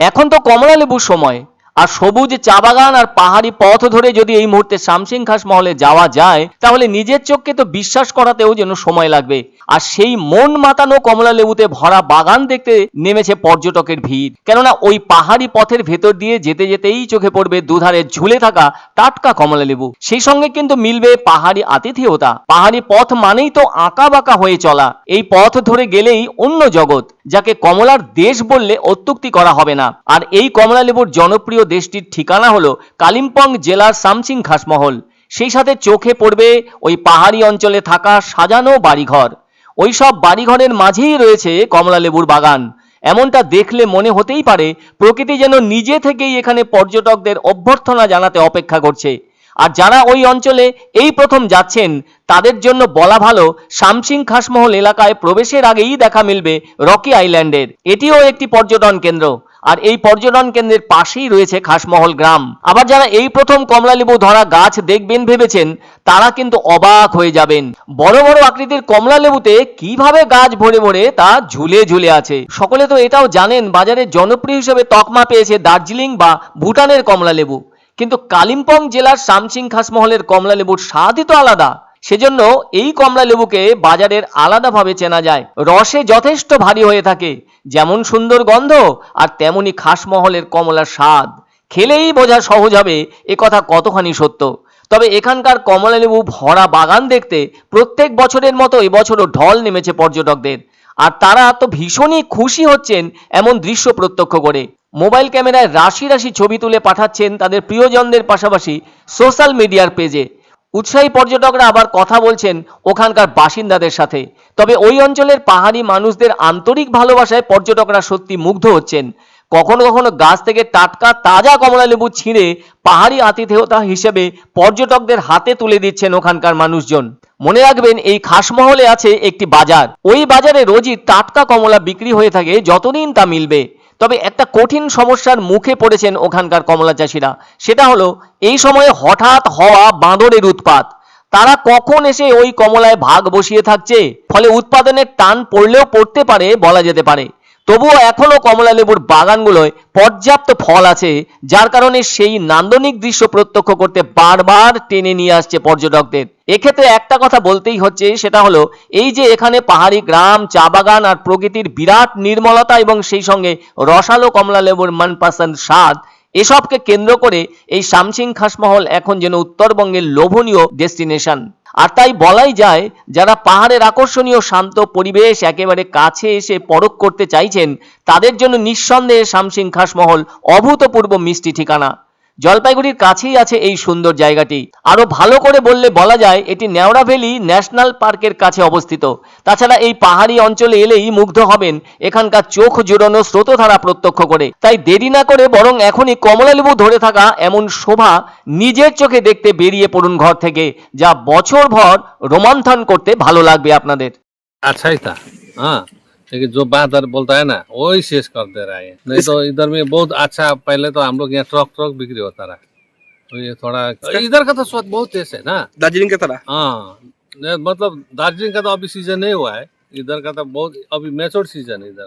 এখন তো কমলা লেবুর সময়। আর সবুজ চা বাগান আর পাহাড়ি পথ ধরে যদি এই মুহূর্তে শামসিং খাস মহলে যাওয়া যায়, তাহলে নিজের চোখকে তো বিশ্বাস করাতেও যেন সময় লাগবে। আর সেই মন মাতানো কমলা লেবুতে ভরা বাগান দেখতে নেমেছে পর্যটকের ভিড়। কেননা ওই পাহাড়ি পথের ভেতর দিয়ে যেতে যেতেই চোখে পড়বে দুধারে ঝুলে থাকা টাটকা কমলা লেবু সেই সঙ্গে কিন্তু মিলবে পাহাড়ি আতিথেয়তা। পাহাড়ি পথ মানেই তো আঁকা বাঁকা হয়ে চলা। এই পথ ধরে গেলেই অন্য জগৎ, যাকে কমলার দেশ বললে অত্যুক্তি করা হবে না। আর এই কমলা লেবুর জনপ্রিয় দেশটির ঠিকানা হলো কালিম্পং জেলার সামসিং খাসমহল সেই সাথে চোখে পড়বে ওই পাহাড়ি অঞ্চলে থাকা সাজানো বাড়িঘর। ওই সব বাড়িঘরের মাঝেই রয়েছে কমলা লেবুর বাগান। এমনটা দেখলে মনে হতেই পারে প্রকৃতি যেন নিজে থেকেই এখানে পর্যটকদের অভ্যর্থনা জানাতে অপেক্ষা করছে। আর যারা ওই অঞ্চলে এই প্রথম যাচ্ছেন, তাদের জন্য বলা ভালো শামসিং খাসমহল এলাকায় প্রবেশের আগেই দেখা মিলবে রকি আইল্যান্ডের। এটিও একটি পর্যটন কেন্দ্র। আর এই পর্যটন কেন্দ্রের পাশেই রয়েছে খাসমহল গ্রাম। আবার যারা এই প্রথম কমলালেবু ধরা গাছ দেখবেন ভেবেছেন, তারা কিন্তু অবাক হয়ে যাবেন। বড় বড় আকৃতির কমলালেবুতে কীভাবে গাছ ভরে ভরে তা ঝুলে ঝুলে আছে। সকলে তো এটাও জানেন, বাজারে জনপ্রিয় হিসেবে তকমা পেয়েছে দার্জিলিং বা ভুটানের কমলালেবু। কিন্তু কালিম্পং জেলার শামসিং খাসমহলের কমলালেবুর স্বাদই তো আলাদা। সেজন্য এই কমলা লেবুকে বাজারের আলাদাভাবে চেনা যায়। রসে যথেষ্ট ভারী হয়ে থাকে, যেমন সুন্দর গন্ধ আর তেমনি খাসমহলের কমলার স্বাদ। খেলেই বোঝা সহজ হবে এ কথা কতখানি সত্য। তবে এখানকার কমলা লেবু ভরা বাগান দেখতে প্রত্যেক বছরের মতো এবছরও ঢল নেমেছে পর্যটকদের। আর তারা তো ভীষণই খুশি হচ্ছেন এমন দৃশ্য প্রত্যক্ষ করে। মোবাইল ক্যামেরায় রাশি রাশি ছবি তুলে পাঠাচ্ছেন তাদের প্রিয়জনদের পাশাপাশি সোশ্যাল মিডিয়ার পেজে। উৎসাহী পর্যটকরা আবার কথা বলছেন ওখানকার বাসিন্দাদের সাথে। তবে ওই অঞ্চলের পাহাড়ি মানুষদের আন্তরিক ভালোবাসায় পর্যটকরা সত্যি মুগ্ধ হচ্ছেন। কখনো কখনো গাছ থেকে টাটকা তাজা কমলা লেবু ছিঁড়ে পাহাড়ি আতিথেয়তা হিসেবে পর্যটকদের হাতে তুলে দিচ্ছেন ওখানকার মানুষজন। মনে রাখবেন, এই খাসমহলে আছে একটি বাজার। ওই বাজারে রোজই টাটকা কমলা বিক্রি হয়ে থাকে, যতদিন তা মিলবে। তবে একটা কঠিন সমস্যার মুখে পড়েছেন ওখানকার কমলা চাষিরা। সেটা হলো, এই সময়ে হঠাৎ হওয়া বাঁদরের উৎপাত। তারা কখন এসে ওই কমলায় ভাগ বসিয়ে থাকছে? ফলে উৎপাদনের টান পড়লেও পড়তে পারে বলা যেতে পারে। তবুও এখনও কমলা লেবুর বাগানগুলোয় পর্যাপ্ত ফল আছে, যার কারণে সেই নান্দনিক দৃশ্য প্রত্যক্ষ করতে বারবার টেনে নিয়ে আসছে পর্যটকদের। এক্ষেত্রে একটা কথা বলতেই হচ্ছে, সেটা হলো এই যে এখানে পাহাড়ি গ্রাম, চা বাগান আর প্রকৃতির বিরাট নির্মলতা এবং সেই সঙ্গে রসালো কমলা লেবুর স্বাদ, এসবকে কেন্দ্র করে এই শামসিং খাসমহল এখন যেন উত্তরবঙ্গের লোভনীয় ডেস্টিনেশন। আর তাই বলাই যায়, যারা পাহাড়ের আকর্ষণীয় শান্ত পরিবেশ একেবারে কাছে এসে পরখ করতে চাইছেন, তাদের জন্য নিঃসন্দেহে শামসিং খাসমহল অভূতপূর্ব মিষ্টি ঠিকানা। জলপাইগুড়ির কাছেই আছে এই সুন্দর জায়গাটি। আরও ভালো করে বললে বলা যায়, এটি নেওড়া ভ্যালি ন্যাশনাল পার্কের কাছে অবস্থিত। তাছাড়া এই পাহাড়ি অঞ্চলে এলেই মুগ্ধ হবেন এখানকার চোখ জোড়ানো স্রোতধারা প্রত্যক্ষ করে। তাই দেরি না করে বরং এখনই কমলালেবু ধরে থাকা এমন শোভা নিজের চোখে দেখতে বেরিয়ে পড়ুন ঘর থেকে, যা বছরভর রোমান্থন করতে ভালো লাগবে আপনাদের। আচ্ছা হ্যাঁ। लेकिन जो बादर बोलता है ना वही शेष कर दे रहा है नहीं तो इधर में बहुत अच्छा पहले तो हम लोग यहाँ ट्रक ट्रक बिक्री होता रहा तो ये थोड़ा इधर का तो स्वाद बहुत टेस्ट है ना दार्जिलिंग की तरह हाँ ये मतलब दार्जिलिंग का तो अभी सीजन नहीं हुआ है इधर का तो बहुत अभी मैचोर सीजन है इधर